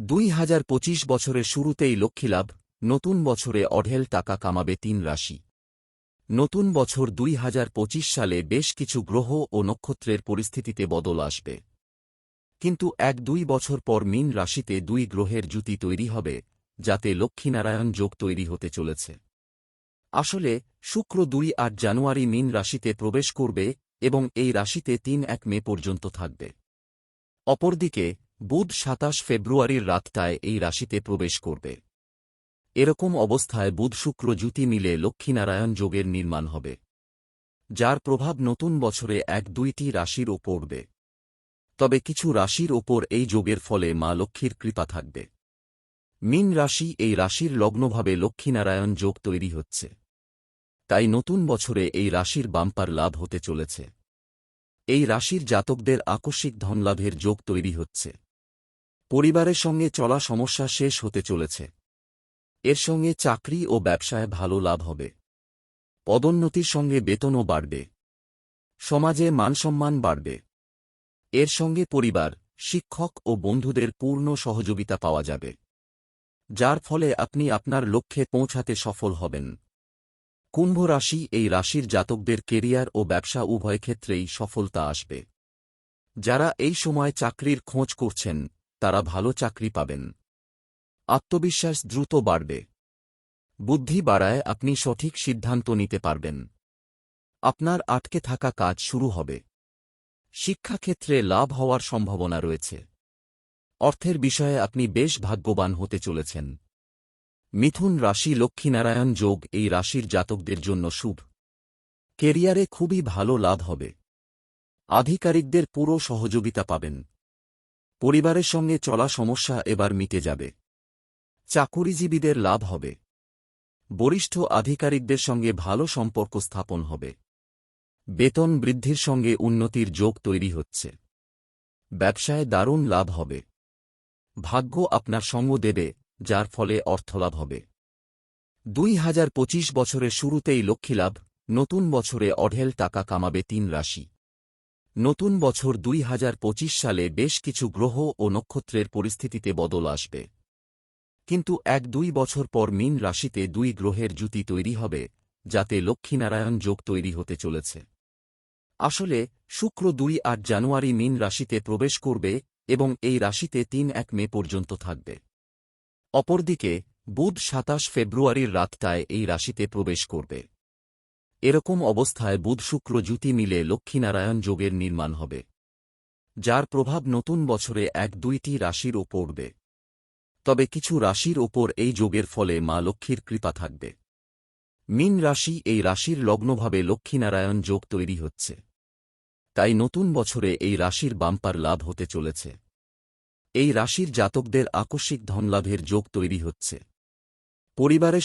দুই হাজার পঁচিশ বছরের শুরুতেই লক্ষ্মীলাভ নতুন বছরে অঢেল টাকা কামাবে তিন রাশি। নতুন বছর দুই হাজার পঁচিশ সালে বেশ কিছু গ্রহ ও নক্ষত্রের পরিস্থিতিতে বদল আসবে। কিন্তু এক দুই বছর পর মিন রাশিতে দুই গ্রহের জুতি তৈরি হবে, যাতে লক্ষ্মীনারায়ণ যোগ তৈরি হতে চলেছে। আসলে, শুক্র দুই আট জানুয়ারি মিন রাশিতে প্রবেশ করবে এবং এই রাশিতে তিন এক মে পর্যন্ত থাকবে। অপরদিকে বুধ সাতাশ ফেব্রুয়ারির রাতটায় এই রাশিতে প্রবেশ করবে। এরকম অবস্থায় বুধ শুক্র জ্যুতি মিলে লক্ষ্মীনারায়ণ যোগের নির্মাণ হবে, যার প্রভাব নতুন বছরে এক দুইটি রাশির ও পড়বে। তবে কিছু রাশির ওপর এই যোগের ফলে মা লক্ষ্মীর কৃপা থাকবে। মিন রাশি এই রাশির লগ্নভাবে লক্ষ্মীনারায়ণ যোগ তৈরি হচ্ছে। তাই নতুন বছরে এই রাশির বাম্পার লাভ হতে চলেছে। এই রাশির জাতকদের আকস্মিক ধনলাভের যোগ তৈরি হচ্ছে। পরিবারের সঙ্গে চলা সমস্যা শেষ হতে চলেছে। এর সঙ্গে চাকরি ও ব্যবসায় ভালো লাভ হবে। পদোন্নতির সঙ্গে বেতনও বাড়বে। সমাজে মানসম্মান বাড়বে। এর সঙ্গে পরিবার, শিক্ষক ও বন্ধুদের পূর্ণ সহযোগিতা পাওয়া যাবে। যার ফলে আপনি আপনার লক্ষ্যে পৌঁছাতে সফল হবেন। কুম্ভ রাশি এই রাশির জাতকদের কেরিয়ার ও ব্যবসা উভয় ক্ষেত্রেই সফলতা আসবে। যারা এই সময় চাকরির খোঁজ করছেন তারা ভালো চাকরি পাবেন। আত্মবিশ্বাস দ্রুত বাড়বে। বুদ্ধি বাড়ায় আপনি সঠিক সিদ্ধান্ত নিতে পারবেন। আপনার আটকে থাকা কাজ শুরু হবে। শিক্ষাক্ষেত্রে লাভ হওয়ার সম্ভাবনা রয়েছে। অর্থের বিষয়ে আপনি বেশ ভাগ্যবান হতে চলেছেন। মিথুন রাশি লক্ষ্মীনারায়ণ যোগ এই রাশির জাতকদের জন্য শুভ। কেরিয়ারে খুবই ভালো লাভ হবে। আধিকারিকদের পুরো সহযোগিতা পাবেন। পরিবারের সঙ্গে চলা সমস্যা এবার মিটে যাবে। চাকুরিজীবীদের লাভ হবে। বরিষ্ঠ আধিকারিকদের সঙ্গে ভালো সম্পর্ক স্থাপন হবে। বেতন বৃদ্ধির সঙ্গে উন্নতির যোগ তৈরি হচ্ছে। ব্যবসায় দারুণ লাভ হবে। ভাগ্য আপনার সঙ্গ দেবে, যার ফলে অর্থলাভ হবে। দুই হাজার পঁচিশ বছরের শুরুতেই লক্ষ্মীলাভ নতুন বছরে অঢেল টাকা কামাবে তিন রাশি। নতুন বছর দুই হাজার পঁচিশ সালে বেশ কিছু গ্রহ ও নক্ষত্রের পরিস্থিতিতে বদল আসবে। কিন্তু এক দুই বছর পর মিন রাশিতে দুই গ্রহের জুতি তৈরি হবে, যাতে লক্ষ্মীনারায়ণ যোগ তৈরি হতে চলেছে। আসলে, শুক্র দুই আট জানুয়ারি মিন রাশিতে প্রবেশ করবে এবং এই রাশিতে তিন এক মে পর্যন্ত থাকবে। অপরদিকে, বুধ সাতাশ ফেব্রুয়ারির রাতটায় এই রাশিতে প্রবেশ করবে। এরকম অবস্থায় বুধ শুক্র জ্যুতি মিলে লক্ষ্মীনারায়ণ যোগের নির্মাণ হবে, যার প্রভাব নতুন বছরে এক দুইটি রাশির ও পড়বে। তবে কিছু রাশির ওপর এই যোগের ফলে মা লক্ষ্মীর কৃপা থাকবে। মিন রাশি এই রাশির লগ্নভাবে লক্ষ্মীনারায়ণ যোগ তৈরি হচ্ছে। তাই নতুন বছরে এই রাশির বাম্পার লাভ হতে চলেছে। এই রাশির জাতকদের আকস্মিক ধনলাভের যোগ তৈরি হচ্ছে। পরিবারের